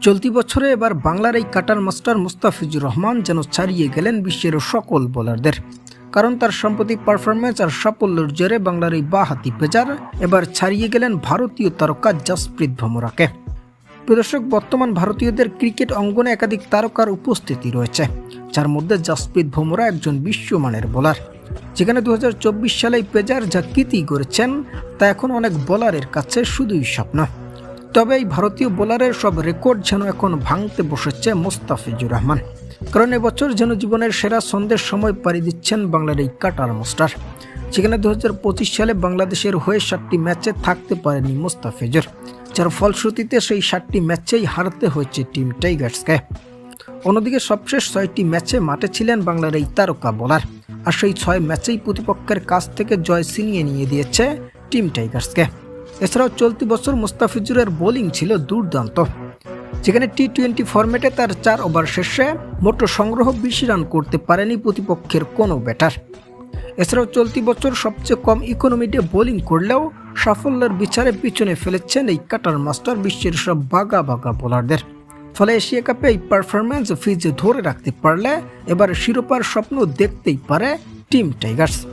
চলতি বছরে এবার বাংলার এই কাটার মাস্টার মুস্তাফিজুর রহমান যেন ছাড়িয়ে গেলেন বিশ্বের সকল বোলারদের। কারণ তার সাম্প্রতিক পারফরমেন্স আর সাফল্যের জেরে বাংলার এই বাহাতি পেজার এবার ছাড়িয়ে গেলেন ভারতীয় তারকা জসপ্রীত ভুমরাকে প্রদর্শক বর্তমান ভারতীয়দের ক্রিকেট অঙ্গনে একাধিক তারকার উপস্থিতি রয়েছে, যার মধ্যে জসপ্রীত ভুমরা একজন বিশ্বমানের বোলার। যেখানে দু সালে পেজার যা কীর্তি করেছেন তা এখন অনেক বোলারের কাছে শুধুই স্বপ্ন। তবে এই ভারতীয় বোলারের সব রেকর্ড যেন এখন ভাঙতে বসেছে মোস্তাফিজুর রহমান। কারণ এবছর যেন জীবনের সেরা সন্ধ্যের সময় পাড়ি দিচ্ছেন বাংলার এই কাটার মাস্টার। যেখানে দু সালে বাংলাদেশের হয়ে সাতটি ম্যাচে থাকতে পারেনি মোস্তাফিজুর। যার ফলশ্রুতিতে সেই সাতটি ম্যাচেই হারতে হয়েছে টিম টাইগার্সকে। অন্যদিকে সবশেষ ছয়টি ম্যাচে মাঠে ছিলেন বাংলার এই তারকা বোলার। আর সেই ছয় ম্যাচেই প্রতিপক্ষের কাছ থেকে জয় ছিনিয়ে নিয়ে দিয়েছে টিম টাইগার্সকে। এছাড়াও চলতি বছর মুস্তাফিজুরের বোলিং ছিল দুর্দান্ত। যেখানে টি টোয়েন্টি ফরম্যাটে তার চার ওভার শেষে মোটো সংগ্রহ বেশি রান করতে পারেনি প্রতিপক্ষের কোনো ব্যাটার। এছাড়াও চলতি বছর সবচেয়ে কম ইকোনমিতে বোলিং করলেও সাফল্যের বিচারে পিছনে ফেলেছেন এই কাটার মাস্টার বিশ্বের সব বাগা বাগা বোলারদের। ফলে এশিয়া কাপে এই পারফরমেন্স ফিজে ধরে রাখতে পারলে এবার শিরোপার স্বপ্ন দেখতেই পারে টিম টাইগার্স।